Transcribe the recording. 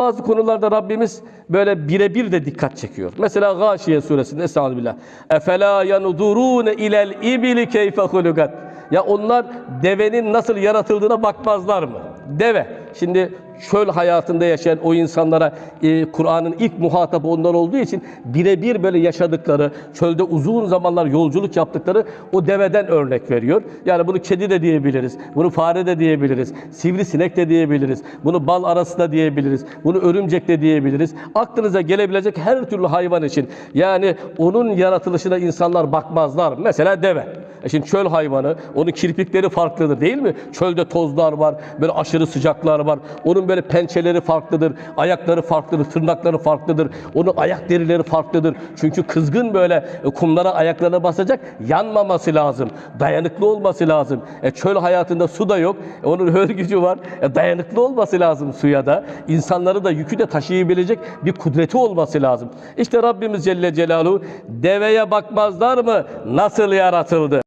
Bazı konularda Rabbimiz böyle birebir de dikkat çekiyor. Mesela Gâşiye suresinde Estağfirullah. Efela yanudurune ilel ibili keyfe hulugat. Ya onlar devenin nasıl yaratıldığına bakmazlar mı? Deve. Şimdi çöl hayatında yaşayan o insanlara e, Kur'an'ın ilk muhatabı onlar olduğu için birebir böyle yaşadıkları, çölde uzun zamanlar yolculuk yaptıkları o deveden örnek veriyor. Yani bunu kedi de diyebiliriz, bunu fare de diyebiliriz, sivrisinek de diyebiliriz, bunu bal arası da diyebiliriz, bunu örümcek de diyebiliriz. Aklınıza gelebilecek her türlü hayvan için yani onun yaratılışına insanlar bakmazlar. Mesela deve. E şimdi çöl hayvanı, onun kirpikleri farklıdır değil mi? Çölde tozlar var, böyle aşırı sıcaklar var. Onun böyle pençeleri farklıdır, ayakları farklıdır, tırnakları farklıdır. Onun ayak derileri farklıdır. Çünkü kızgın böyle e, kumlara ayaklarına basacak, yanmaması lazım. Dayanıklı olması lazım. E çöl hayatında su da yok. E onun hörgücü var. E dayanıklı olması lazım suya da. İnsanları da yükü de taşıyabilecek bir kudreti olması lazım. İşte Rabbimiz Celle Celaluhu deveye bakmazlar mı? Nasıl yaratıldı?